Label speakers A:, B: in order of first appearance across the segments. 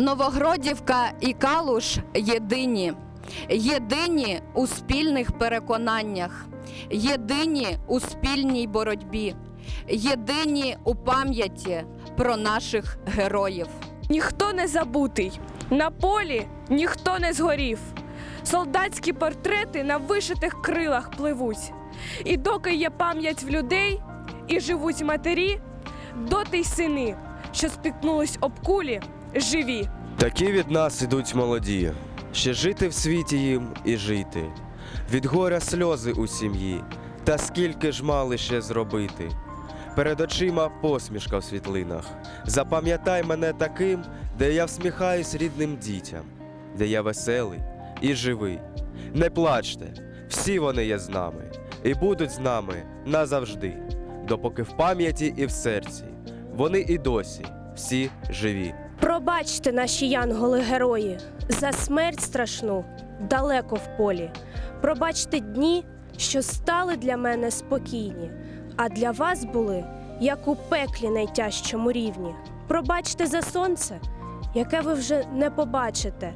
A: Новогродівка і Калуш єдині, єдині у спільних переконаннях, єдині у спільній боротьбі, єдині у пам'яті про наших героїв.
B: Ніхто не забутий, на полі ніхто не згорів. Солдатські портрети на вишитих крилах пливуть. І доки є пам'ять в людей, і живуть матері, доти й сини, що спіткнулись об кулі, живі.
C: Такі від нас ідуть молоді, ще жити в світі їм і жити. Від горя сльози у сім'ї, та скільки ж мали ще зробити. Перед очима посмішка в світлинах. Запам'ятай мене таким, де я всміхаюсь рідним дітям, де я веселий і живий. Не плачте, всі вони є з нами і будуть з нами назавжди, допоки в пам'яті і в серці вони і досі всі живі.
D: Пробачте, наші янголи-герої, за смерть страшну далеко в полі. Пробачте дні, що стали для мене спокійні, а для вас були, як у пеклі найтяжчому рівні. Пробачте за сонце, яке ви вже не побачите.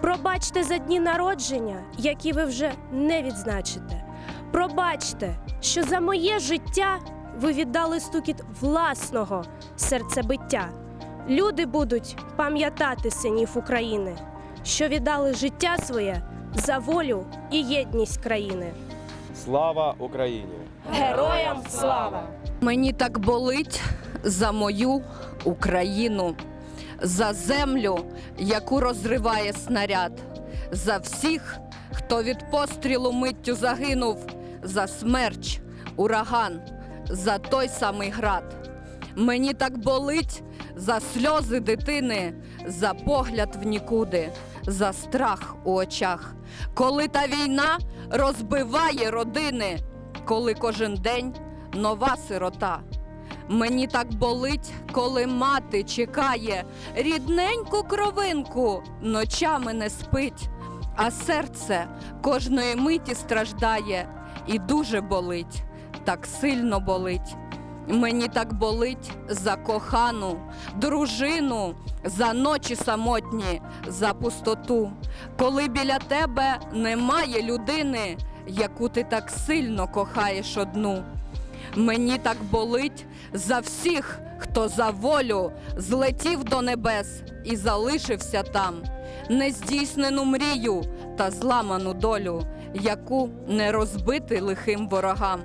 D: Пробачте за дні народження, які ви вже не відзначите. Пробачте, що за моє життя ви віддали стукіт власного серцебиття. Люди будуть пам'ятати синів України, що віддали життя своє за волю і єдність країни.
C: Слава Україні!
D: Героям слава!
A: Мені так болить за мою Україну, за землю, яку розриває снаряд, за всіх, хто від пострілу миттю загинув, за смерч, ураган, за той самий град. Мені так болить за сльози дитини, за погляд в нікуди, за страх у очах, коли та війна розбиває родини, коли кожен день нова сирота. Мені так болить, коли мати чекає рідненьку кровинку, ночами не спить, а серце кожної миті страждає і дуже болить, так сильно болить. Мені так болить за кохану, дружину, за ночі самотні, за пустоту, коли біля тебе немає людини, яку ти так сильно кохаєш одну. Мені так болить за всіх, хто за волю злетів до небес і залишився там, нездійснену мрію та зламану долю, яку не розбити лихим ворогам.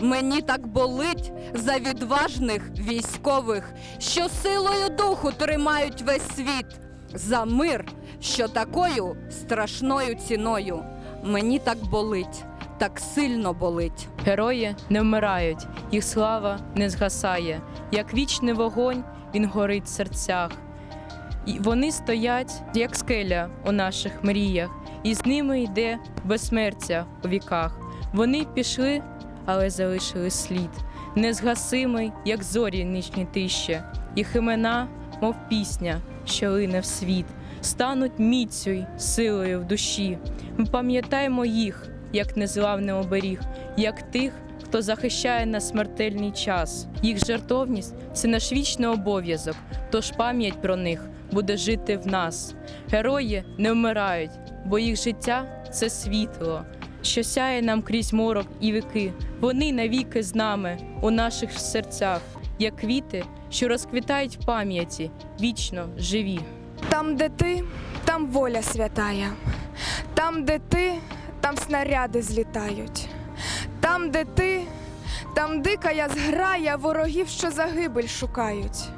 A: Мені так болить за відважних військових, що силою духу тримають весь світ, за мир, що такою страшною ціною. Мені так болить, так сильно болить.
E: Герої не вмирають, їх слава не згасає, як вічний вогонь він горить в серцях. І вони стоять, як скеля у наших мріях, і з ними йде безсмертя у віках. Вони пішли, але залишили слід, незгасимий, як зорі нічні тище. Їх імена, мов пісня, що лине в світ, стануть міцю й силою в душі. Ми пам'ятаємо їх, як незламний оберіг, як тих, хто захищає на смертельний час. Їх жертовність це наш вічний обов'язок, тож пам'ять про них буде жити в нас. Герої не вмирають, бо їх життя це світло, що сяє нам крізь морок і віки. Вони навіки з нами у наших серцях, як квіти, що розквітають в пам'яті, вічно живі.
B: Там, де ти, там воля святая. Там, де ти, там снаряди злітають. Там, де ти, там дикая зграя ворогів, що загибель шукають.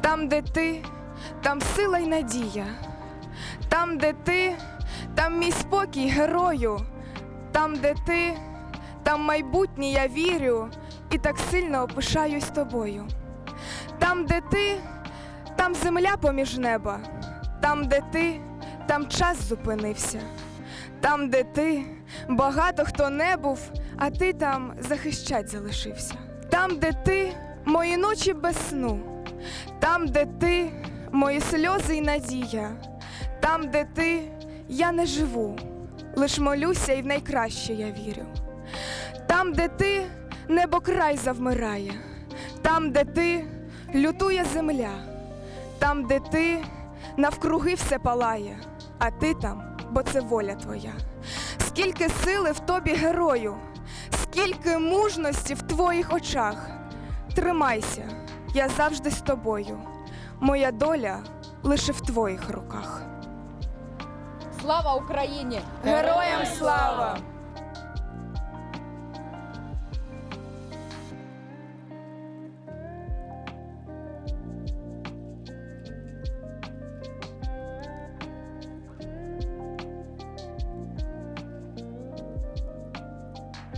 B: Там, де ти, там сила й надія. Там, де ти, там мій спокій герою. Там, де ти, там майбутнє я вірю і так сильно опишаюсь тобою. Там, де ти, там земля поміж неба, там, де ти, там час зупинився, там, де ти, багато хто не був, а ти там захищать залишився. Там, де ти, мої ночі без сну, там, де ти, мої сльози й надія, там, де ти, я не живу, лиш молюся і в найкраще я вірю. Там, де ти, небо край завмирає, там, де ти, лютує земля. Там, де ти, навкруги все палає, а ти там, бо це воля твоя. Скільки сили в тобі герою, скільки мужності в твоїх очах. Тримайся, я завжди з тобою. Моя доля лише в твоїх руках.
A: Слава Україні!
B: Героям слава!